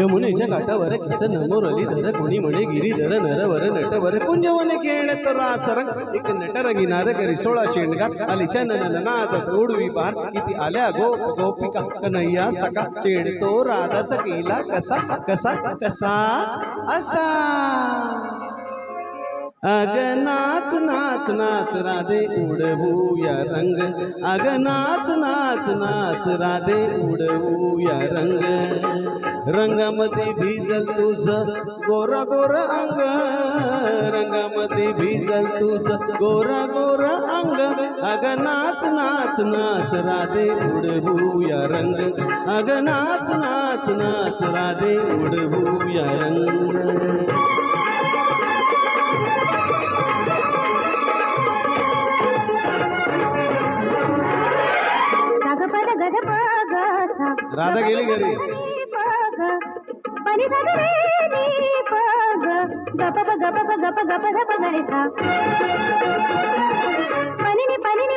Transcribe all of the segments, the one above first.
यमुनेच्या काठावर किस नमोरली धर कोणी म्हणे गिरीधर नरवर नटवर. कुंजवने खेळले तर आचरंग एक नटरंगी नार करी सोळा शेंडगा आलीच्या नननाचा तोडवी पार किती आल्या गो गोपिका. कन्हैया सका चेडतो राधाचा केला कसा कसा कसा असा. अग नाच नाच नाच राधे उडवूया रंग. अग नाच नाच नाच राधे उडवूया रंग. रंगामध्ये भिजल तुझ गोरा गोर अंग. रंगामध्ये भिजल तुझ गोरा गोर अंग. अग नाच नाच नाच राधे उडवूया रंग. अग नाच नाच नाच राधे उडवूया रंग. राधा गेली घरी. गप गप पनी पनी रे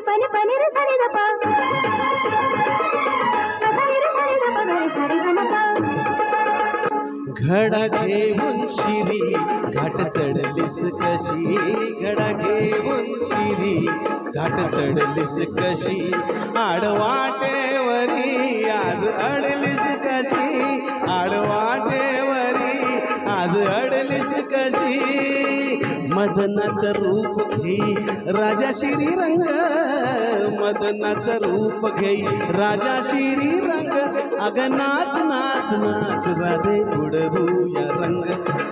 घडा घेऊन शिरी घाट चढलीस कशी? घडा घेऊन शिरी घाट चढलीस कशी? आडवाटेवरी आज अडलीस कशी? आडवाटेवरी आज अडलीस कशी? मदनाचं रूप घेई राजा शिरी रंग मदनाचं रूप घेई राजा शिरी रंग अग नाच नाच नाच राधे बुडबू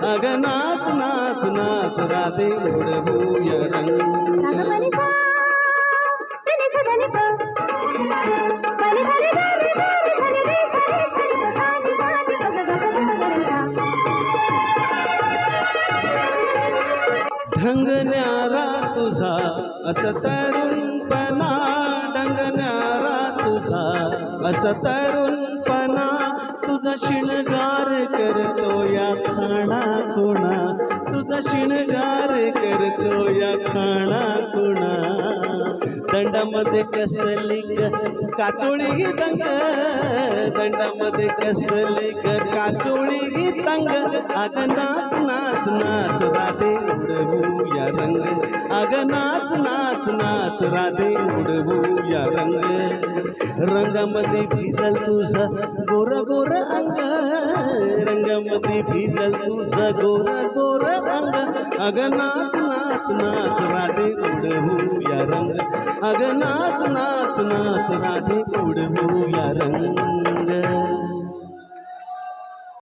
अग नाच नाच नाच राधे ग रंग. ढंगण्यारा तुझा असं तरुणपणा ढंगण्यारा तुझा असं तरुणपणा तुझा शिणगार करतो या खाणा. शिणगार करतो या खाणा खुणा दंडामध्ये कसली काचोळी गी तंग दंडामध्ये कसली काचोळी गी तंग अग नाच नाच नाच राधे उडवूया रंग. अग नाच नाच नाच राधे उडवूया रंग. रंगामध्ये भिजल तुझं गोर गोर अंग. रंगामध्ये भिजल तुझं गोर गोर अंग. अग नाच नाच नाच राधे उडवूया रंग. अग नाच नाच नाच राधे उडवूया रंग.